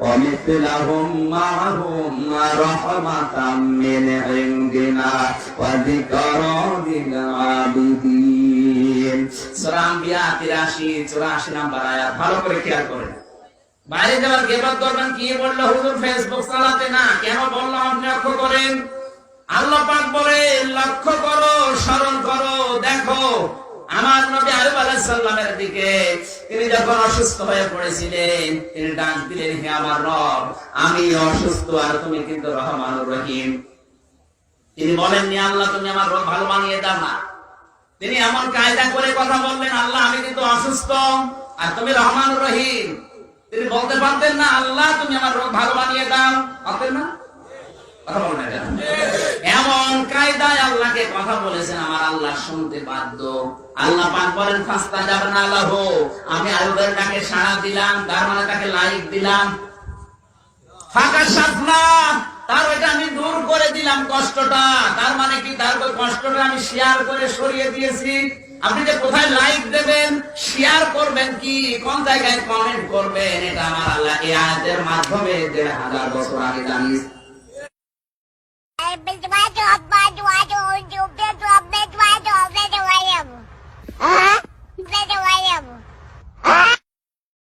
ومثلهم معهم رحمة من عندنا وذكرى للعابدين সূরা আম্বিয়া 83 84 নাম্বার আয়াত ভালো করে খেয়াল করেন বাইরে যাওয়ার গেবাদ করবেন কি বললো হুজুর ফেসবুক চালাতে না কেন বললাম আপনি লক্ষ্য করেন আল্লাহ পাক বলে লক্ষ্য করো স্মরণ করো দেখো আমার নবী আয়ুব আলাইহিস সালামের দিকে তিনি যখন অসুস্থ হয়ে পড়েছিলেন, তিনি ডাক দিলেন, হে আমার রব, আমি অসুস্থ আর তুমি কিন্তু রহমানুর রহিম। তিনি বলেননি আল্লাহ, তুমি আমার রোগ ভালো বানিয়ে দাও না। তিনি এমন কায়দা করে কথা বললেন, আল্লাহ, আমি কিন্তু অসুস্থ আর তুমি রহমান রহিম। তিনি বলতে পারতেন না, আল্লাহ, তুমি আমার রোগ ভালো বানিয়ে দাও। পারতেন না? কথা বলেন না কায়দায় কথা বলেছেন আমার আল্লাহ শুনতে বাধ্য। আল্লাহ পাক বলেন, ফাস্তা যাবে না আল্লাহ আমি আয়ুবের ডাকে সাড়া দিলাম, তার মানে তাকে লাইক দিলাম। ফাঁকা সাফনা তার ওইটা আমি দূর করে দিলাম কষ্টটা। তার মানে কি? তার কষ্টটা আমি শেয়ার করে সরিয়ে দিয়েছি। আপনি যে কোথায় লাইক দেবেন শেয়ার করবেন কি? কোন জায়গায় কমেন্ট করবেন? এটা আমার আল্লাহ এই আয়াতের মাধ্যমে দেড় হাজার বছর আগে জানিয়েছে